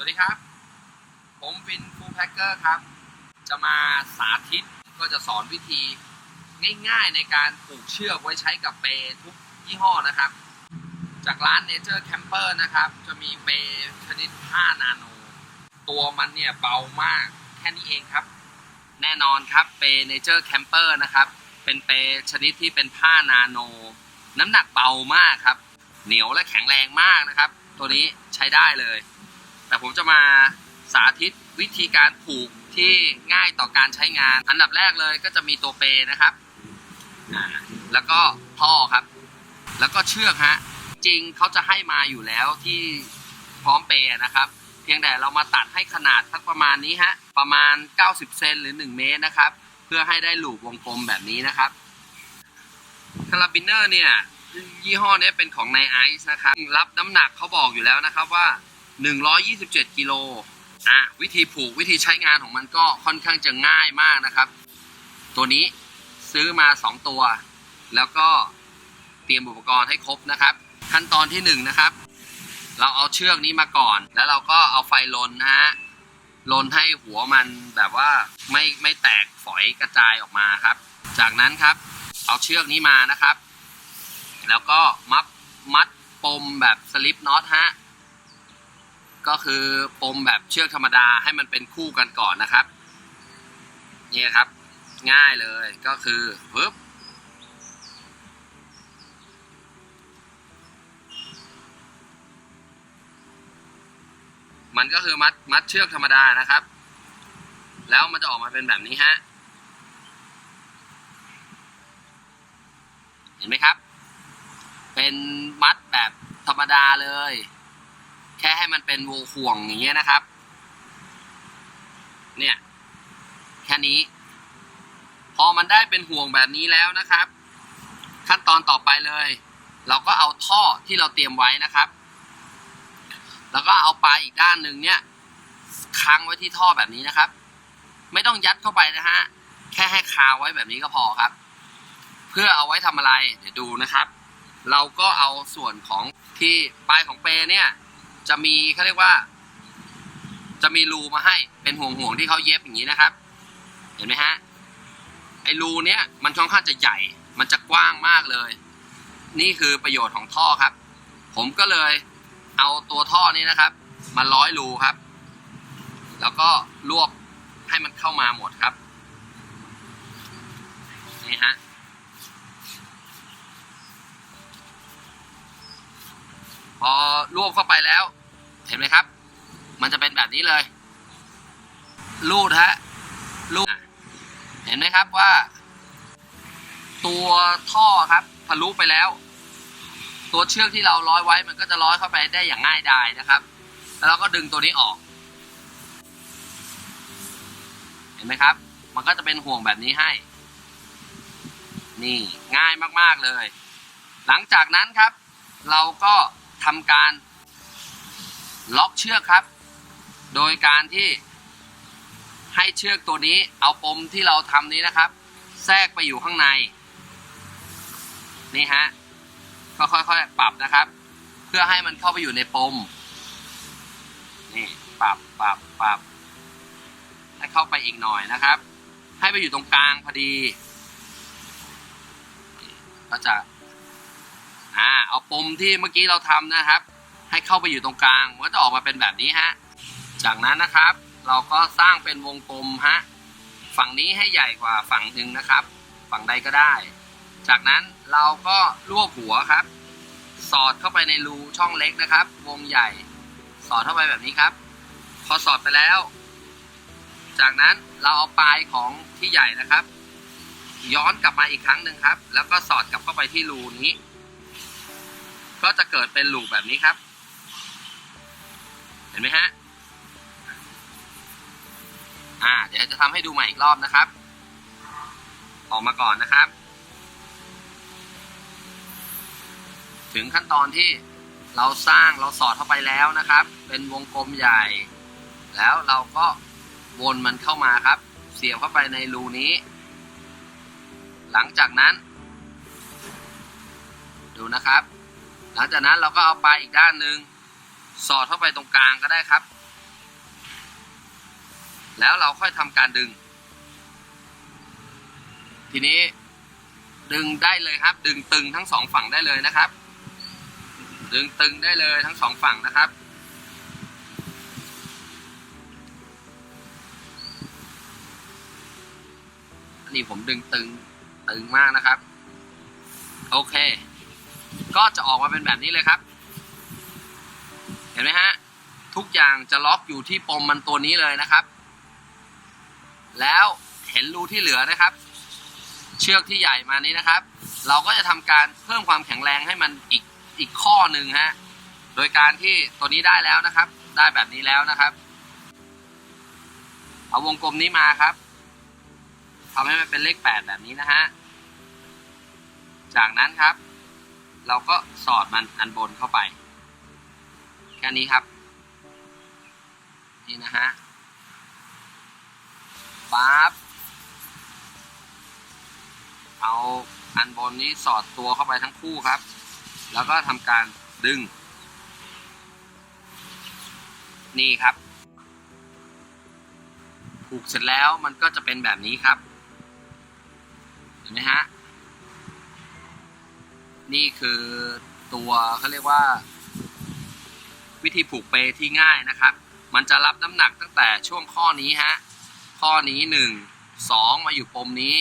วัสดีครับ ผมวินฟูแพ็กเกอร์ครับ จะมาสาธิตก็จะสอนวิธีง่ายๆในการผูกเชือกไว้ใช้กับเปทุกยี่ห้อนะครับ จากร้าน Nature Camper นะครับ จะมีเปชนิด5นาโน ตัวมันเนี่ยเบามากแค่นี้เองครับ แน่นอนครับเป Nature Camper นะครับ เป็นเปชนิดที่เป็นผ้านาโน น้ำหนักเบามากครับ เหนียวและแข็งแรงมากนะครับ ตัวนี้ใช้ได้เลย แต่ผมจะมาสาธิตวิธีการผูกที่ง่ายต่อการใช้งาน อันดับแรกเลยก็จะมีตัวเปนะครับ แล้วก็ท่อครับ แล้วก็เชือกฮะ จริงเขาจะให้มาอยู่แล้วที่พร้อมเปนะครับ เพียงแต่เรามาตัดให้ขนาดสักประมาณนี้ฮะ ประมาณ 90 เซนหรือ 1 เมตรนะครับ เพื่อให้ได้หลูกวงกลมแบบนี้นะครับคาราบินเนอร์เนี่ยยี่ห้อนี้เป็นของในไอซ์นะครับ รับน้ำหนักเขาบอกอยู่แล้วนะครับว่า 127กิโลอะวิธีผูกวิธีใช้งานของมันก็ค่อนข้างจะง่ายมากนะครับ ตัวนี้ซื้อมา 2 ตัว แล้วก็เตรียมอุปกรณ์ให้ครบนะครับ ขั้นตอนที่1นะครับ เราเอาเชือกนี้มาก่อน แล้วเราก็เอาไฟลนนะฮะลนให้หัวมันแบบว่าไม่ไม่แตกฝอยกระจายออกมาครับ จากนั้นครับ เอาเชือกนี้มานะครับ แล้วก็มัดมัดปมแบบสลิปน็อตฮะ ก็คือปมแบบเชือกธรรมดาให้มันเป็นคู่กันก่อนนะครับ นี่ครับ ง่ายเลยก็คือปึ๊บมันก็คือมัดมัดเชือกธรรมดานะครับ แล้วมันจะออกมาเป็นแบบนี้ฮะ เห็นไหมครับ เป็นมัดแบบธรรมดาเลย แค่ให้มันเป็นวงห่วงอย่างเงี้ยนะครับ เนี่ย แค่นี้ พอมันได้เป็นห่วงแบบนี้แล้วนะครับ ขั้นตอนต่อไปเลย เราก็เอาท่อที่เราเตรียมไว้นะครับ แล้วก็เอาปลายอีกด้านหนึ่งเนี่ยค้างไว้ที่ท่อแบบนี้นะครับ ไม่ต้องยัดเข้าไปนะฮะแค่ให้คาไว้แบบนี้ก็พอครับ เพื่อเอาไว้ทำอะไร เดี๋ยวดูนะครับ เราก็เอาส่วนของที่ปลายของเปเนี่ย จะมีเขาเรียกว่า จะมีรูมาให้เป็นห่วงห่วงๆที่เขาเย็บอย่างนี้นะครับ เห็นไหมฮะไอ้รูเนี้ยมันค่อนข้างจะใหญ่ มันจะกว้างมากเลย นี่คือประโยชน์ของท่อครับ ผมก็เลยเอาตัวท่อนี้นะครับ มาร้อยรูครับ แล้วก็รวบให้มันเข้ามาหมดครับนี่ฮะพอรวบเข้าไปแล้ว เห็นไหมครับ มันจะเป็นแบบนี้เลย รูดฮะรูดเห็นไหมครับว่า ตัวท่อครับทะลุไปแล้ว ตัวเชือกที่เราร้อยไว้ มันก็จะร้อยเข้าไปได้อย่างง่ายดายนะครับ แล้วเราก็ดึงตัวนี้ออก เห็นไหมครับ มันก็จะเป็นห่วงแบบนี้ให้ นี่ง่ายมากๆเลย หลังจากนั้นครับ เราก็ทำการ ล็อกเชือกครับ โดยการที่ให้เชือกตัวนี้เอาปมที่เราทำนี้นะครับ แทรกไปอยู่ข้างใน นี่ฮะก็ค่อยๆปรับนะครับ เพื่อให้มันเข้าไปอยู่ในปม นี่ปรับปรับปรับให้เข้าไปอีกหน่อยนะครับ ให้ไปอยู่ตรงกลางพอดีนี่ก็จะอ่าเอาปมที่เมื่อกี้เราทำนะครับ ให้เข้าไปอยู่ตรงกลางมันก็จะออกมาเป็นแบบนี้ฮะ จากนั้นนะครับ เราก็สร้างเป็นวงกลมฮะ ฝั่งนี้ให้ใหญ่กว่าฝั่งหนึ่งนะครับ ฝั่งใดก็ได้ จากนั้นเราก็รวบหัวครับ สอดเข้าไปในรูช่องเล็กนะครับ วงใหญ่ สอดเข้าไปแบบนี้ครับ พอสอดไปแล้ว จากนั้นเราเอาปลายของที่ใหญ่นะครับ ย้อนกลับมาอีกครั้งหนึ่งครับ แล้วก็สอดกลับเข้าไปที่รูนี้ ก็จะเกิดเป็นลูปแบบนี้ครับ ห็นไหมฮะ อ่า เดี๋ยวจะทำให้ดูใหม่อีกรอบนะครับ ออกมาก่อนนะครับ ถึงขั้นตอนที่เราสร้างเราสอดเข้าไปแล้วนะครับ เป็นวงกลมใหญ่ แล้วเราก็วนมันเข้ามาครับ เสียบเข้าไปในรูนี้ หลังจากนั้น ดูนะครับ หลังจากนั้นเราก็เอาไปอีกด้านหนึ่ง สอดเข้าไปตรงกลางก็ได้ครับ แล้วเราค่อยทำการดึง ทีนี้ดึงได้เลยครับ ดึงตึงทั้งสองฝั่งได้เลยนะครับ ดึงตึงได้เลยทั้งสองฝั่งนะครับอันนี้ผมดึงตึงตึงมากนะครับ โอเค ก็จะออกมาเป็นแบบนี้เลยครับ ห็นไหมฮะ ทุกอย่างจะล็อกอยู่ที่ปมมันตัวนี้เลยนะครับ แล้วเห็นรูที่เหลือนะครับ เชือกที่ใหญ่มานี้นะครับ เราก็จะทำการเพิ่มความแข็งแรงให้มันอีกอีกข้อหนึ่งฮะโดยการที่ตัวนี้ได้แล้วนะครับ ได้แบบนี้แล้วนะครับ เอาวงกลมนี้มาครับทำให้มันเป็นเลขแปดแบบนี้นะฮะจากนั้นครับ เราก็สอดมันอันบนเข้าไป แค่นี้ครับ นี่นะฮะปั๊บเอาอันบนนี้สอดตัวเข้าไปทั้งคู่ครับ แล้วก็ทำการดึง นี่ครับ ผูกเสร็จแล้วมันก็จะเป็นแบบนี้ครับ เห็นไหมฮะ นี่คือตัวเขาเรียกว่า วิธีผูกเปที่ง่ายนะครับ มันจะรับน้ำหนักตั้งแต่ช่วงข้อนี้ฮะ ข้อนี้หนึ่งสองมาอยู่ปมนี้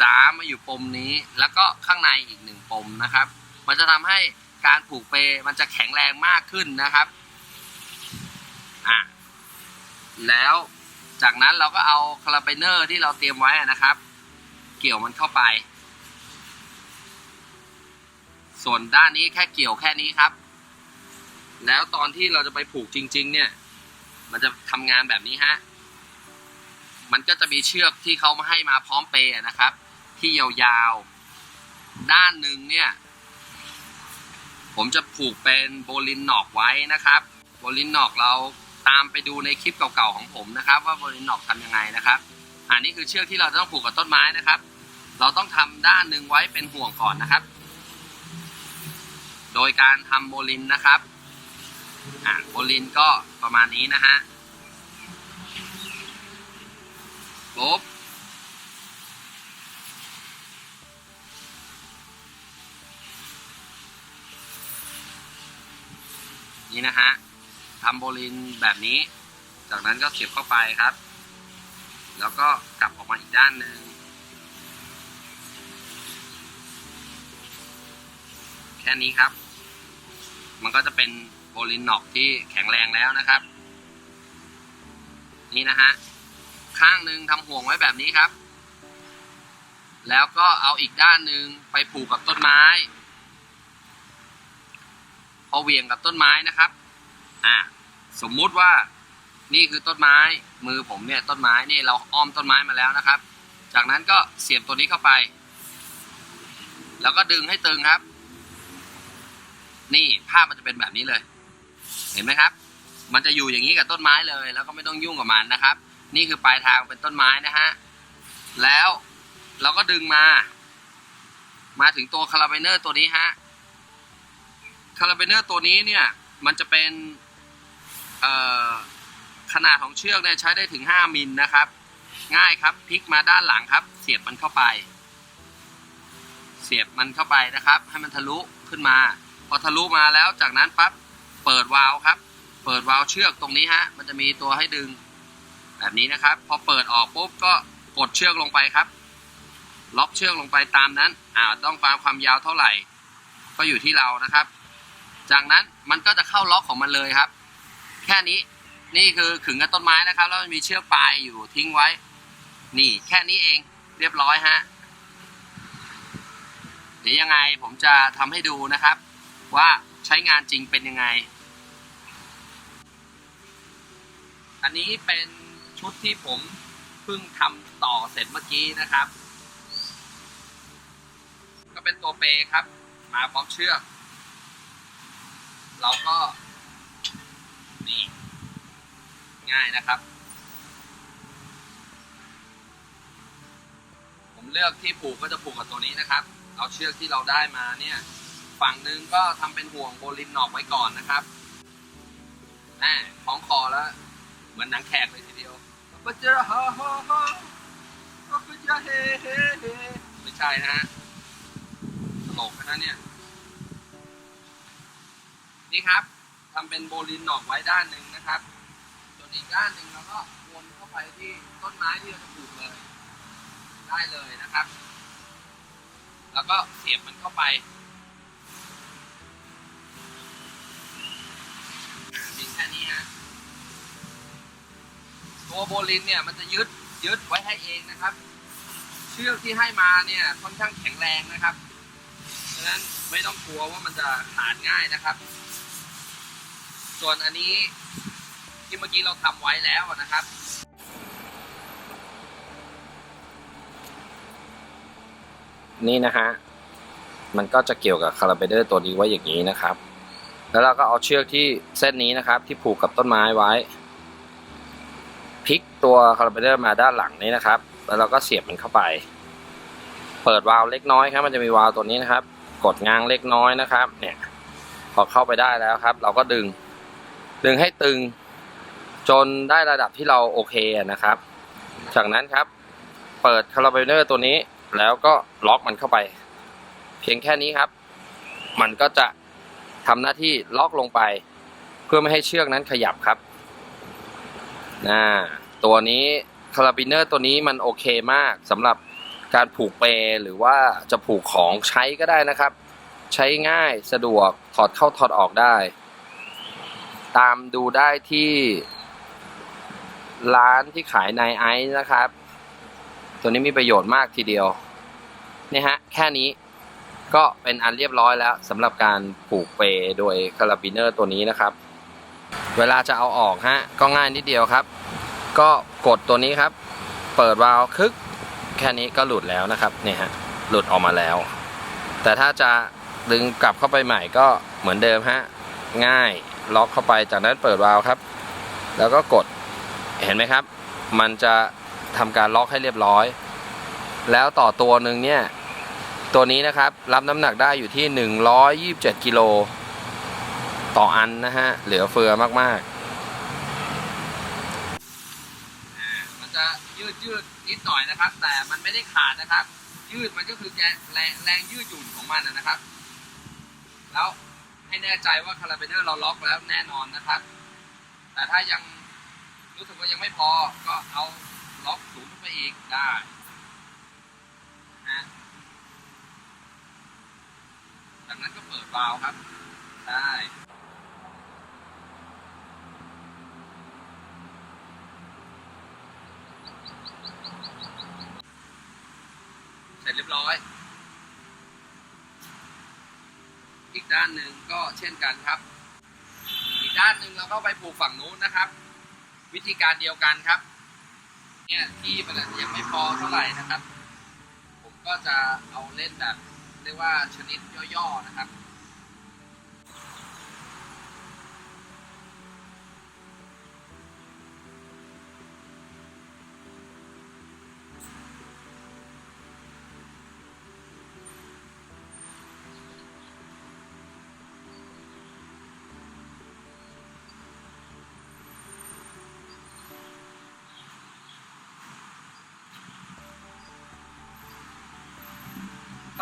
สามมาอยู่ปมนี้ แล้วก็ข้างในอีกหนึ่งปมนะครับ มันจะทำให้การผูกเปมันจะแข็งแรงมากขึ้นนะครับอะแล้วจากนั้นเราก็เอาคาราไบเนอร์ที่เราเตรียมไว้นะครับ เกี่ยวมันเข้าไป ส่วนด้านนี้แค่เกี่ยวแค่นี้ครับ แล้วตอนที่เราจะไปผูกจริง ๆ เนี่ย มันจะทำงานแบบนี้ฮะ มันก็จะมีเชือกที่เขามาให้มาพร้อมเปย์นะครับ ที่ยาวๆ ด้านหนึ่งเนี่ย ผมจะผูกเป็นโบลินนอกไว้นะครับ โบลินนอกเราตามไปดูในคลิปเก่าๆของผมนะครับ ว่าโบลินนอกทำยังไงนะครับ อันนี้คือเชือกที่เราจะต้องผูกกับต้นไม้นะครับ เราต้องทำด้านหนึ่งไว้เป็นห่วงก่อนนะครับ โดยการทำโบลินนะครับ อ่าโบลินก็ประมาณนี้นะฮะปุ๊บนี่นะฮะทำโบลินแบบนี้ จากนั้นก็เสียบเข้าไปครับ แล้วก็กลับออกมาอีกด้านหนึ่ง แค่นี้ครับ มันก็จะเป็น โบลินนอกที่แข็งแรงแล้วนะครับ นี่นะฮะข้างหนึ่งทำห่วงไว้แบบนี้ครับ แล้วก็เอาอีกด้านหนึ่งไปผูกกับต้นไม้ พอเวียงกับต้นไม้นะครับ อ่าสมมุติว่านี่คือต้นไม้มือผมเนี่ยต้นไม้นี่เราอ้อมต้นไม้มาแล้วนะครับ จากนั้นก็เสียบตัวนี้เข้าไป แล้วก็ดึงให้ตึงครับ นี่ภาพมันจะเป็นแบบนี้เลย เห็นไหมครับ มันจะอยู่อย่างนี้กับต้นไม้เลย แล้วก็ไม่ต้องยุ่งกับมันนะครับ นี่คือปลายทางเป็นต้นไม้นะฮะ แล้วเราก็ดึงมา มาถึงตัวคาราไบเนอร์ตัวนี้ฮะ คาราไบเนอร์ตัวนี้เนี่ย มันจะเป็นขนาดของเชือกเนี่ยใช้ได้ถึง 5 มิลนะครับ ง่ายครับพลิกมาด้านหลังครับ เสียบมันเข้าไป เสียบมันเข้าไปนะครับ ให้มันทะลุขึ้นมา พอทะลุมาแล้วจากนั้นปั๊บ เปิดวาล์วครับ เปิดวาล์วเชือกตรงนี้ฮะ มันจะมีตัวให้ดึง แบบนี้นะครับ พอเปิดออกปุ๊บก็กดเชือกลงไปครับ ล็อกเชือกลงไปตามนั้น อ่าต้องความความยาวเท่าไหร่ ก็อยู่ที่เรานะครับ จากนั้นมันก็จะเข้าล็อกของมันเลยครับ แค่นี้ นี่คือขึงกับต้นไม้นะครับ แล้วมันมีเชือกปลายอยู่ทิ้งไว้ นี่แค่นี้เองเรียบร้อยฮะเดี๋ยวยังไงผมจะทำให้ดูนะครับ ว่าใช้งานจริงเป็นยังไง อันนี้เป็นชุดที่ผมเพิ่งทำต่อเสร็จเมื่อกี้นะครับ ก็เป็นตัวเปครับ มาพร้อมเชือก เราก็นี่ง่ายนะครับ ผมเลือกที่ผูกก็จะผูกกับตัวนี้นะครับ เอาเชือกที่เราได้มาเนี่ย ฝั่งหนึ่งก็ทำเป็นห่วงโบลินหนอกไว้ก่อนนะครับแหมคล้องคอแล้ว เหมือนหนังแขกเลยทีเดียวปัจจาฮาฮาฮาปัจจาเฮเฮเฮไม่ใช่นะฮะตลกนะเนี่ย นี่ครับทำเป็นโบลินหนอกไว้ด้านหนึ่งนะครับ ส่วนอีกด้านหนึ่งเราก็วนเข้าไปที่ต้นไม้ที่เราจะปลูกเลย ได้เลยนะครับ แล้วก็เสียบมันเข้าไปมีแค่นี้ฮะ ตัวโบลินเนี่ยมันจะยึดยึดไว้ให้เองนะครับ เชือกที่ให้มาเนี่ยค่อนข้างแข็งแรงนะครับฉะนั้นไม่ต้องกลัวว่ามันจะขาดง่ายนะครับ ส่วนอันนี้ที่เมื่อกี้เราทำไว้แล้วนะครับนี่นะฮะ มันก็จะเกี่ยวกับคาราเบเดอร์ตัวนี้ไว้อย่างนี้นะครับ แล้วเราก็เอาเชือกที่เส้นนี้นะครับ ที่ผูกกับต้นไม้ไว้ พลิกตัวคาร์บูเบเดอร์มาด้านหลังนี้นะครับ แล้วเราก็เสียบมันเข้าไป เปิดวาล์วเล็กน้อยครับ มันจะมีวาล์วตัวนี้นะครับ กดง้างเล็กน้อยนะครับ เนี่ย พอเข้าไปได้แล้วครับ เราก็ดึง ดึงให้ตึง จนได้ระดับที่เราโอเคนะครับ จากนั้นครับ เปิดคาร์บูเบเดอร์ตัวนี้ แล้วก็ล็อกมันเข้าไป เพียงแค่นี้ครับ มันก็จะทำหน้าที่ล็อกลงไป เพื่อไม่ให้เชือกนั้นขยับครับ นะตัวนี้คาราบิเนอร์ตัวนี้มันโอเคมากสำหรับการผูกเปลหรือว่าจะผูกของใช้ก็ได้นะครับ ใช้ง่ายสะดวกถอดเข้าถอดออกได้ ตามดูได้ที่ ร้านที่ขายในไอซ์นะครับ ตัวนี้มีประโยชน์มากทีเดียวเนี่ยฮะแค่นี้ก็เป็นอันเรียบร้อยแล้วสำหรับการผูกเปโดยคาราบิเนอร์ตัวนี้นะครับ เวลาจะเอาออกฮะก็ง่ายนิดเดียวครับ ก็กดตัวนี้ครับ เปิดวาล์วคึก แค่นี้ก็หลุดแล้วนะครับเนี่ยฮะหลุดออกมาแล้ว แต่ถ้าจะดึงกลับเข้าไปใหม่ก็เหมือนเดิมฮะง่ายล็อกเข้าไปจากนั้นเปิดวาล์วครับ แล้วก็กดเห็นไหมครับ มันจะทำการล็อกให้เรียบร้อย แล้วต่อตัวหนึ่งเนี่ยตัวนี้นะครับ รับน้ำหนักได้อยู่ที่ 127กิโล ต่ออันนะฮะ เหลือเฟือมากอ่ามันจะยืดยืดนิดหน่อยนะครับ แต่มันไม่ได้ขาดนะครับ ยืดมันก็คือแรงแรงยืดหยุ่นของมันนะครับ แล้วให้แน่ใจว่าคาราเบเนอร์เราล็อกแล้วแน่นอนนะครับ แต่ถ้ายังรู้สึกว่ายังไม่พอก็เอาล็อกศูนย์ขึ้นไปอีกได้นะจากนั้นก็เปิดวาล์วครับ ได้ เสร็จเรียบร้อย อีกด้านหนึ่งก็เช่นกันครับ อีกด้านหนึ่งเราก็ไปปลูกฝั่งนู้นนะครับ วิธีการเดียวกันครับ เนี่ยที่มันอาจจะยังไม่พอเท่าไหร่นะครับ ผมก็จะเอาเล่นแบบเรียกว่าชนิดย่อๆนะครับ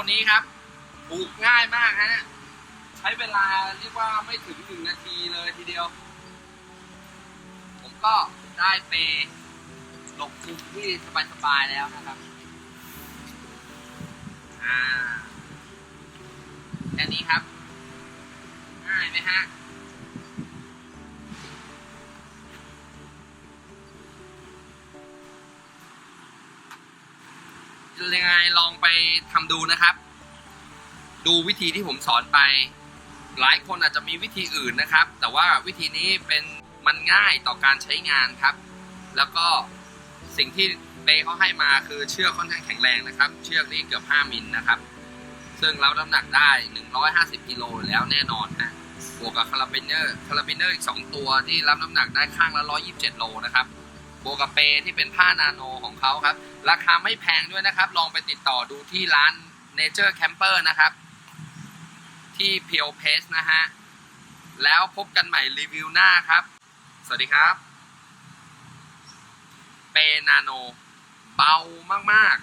ท่านี้ครับปลูกง่ายมากฮะใช้เวลาเรียกว่าไม่ถึงหนึ่งนาทีเลยทีเดียว ผมก็ได้เปรย์หลบมุมที่สบายๆแล้วนะครับอ่าแค่นี้ครับ ง่ายไหมฮะ ยังไงลองไปทำดูนะครับ ดูวิธีที่ผมสอนไป หลายคนอาจจะมีวิธีอื่นนะครับ แต่ว่าวิธีนี้เป็นมันง่ายต่อการใช้งานครับ แล้วก็สิ่งที่เปเขาให้มาคือเชือกค่อนข้างแข็งแรงนะครับ เชือกนี่เกือบ 5 มิลนะครับ ซึ่งรับน้ำหนักได้ 150กิโลแล้วแน่นอนนะบวกกับคาราบิเนอร์คาราบิเนอร์อีก 2 ตัวที่รับน้ำหนักได้ข้างละ 127 โลนะครับ วกกับเปที่เป็นผ้านาโนของเขาครับ ราคาไม่แพงด้วยนะครับ ลองไปติดต่อดูที่ร้าน Nature Camper นะครับ ที่เพียวเพสนะฮะ แล้วพบกันใหม่รีวิวหน้าครับ สวัสดีครับ เปนาโน เบามาก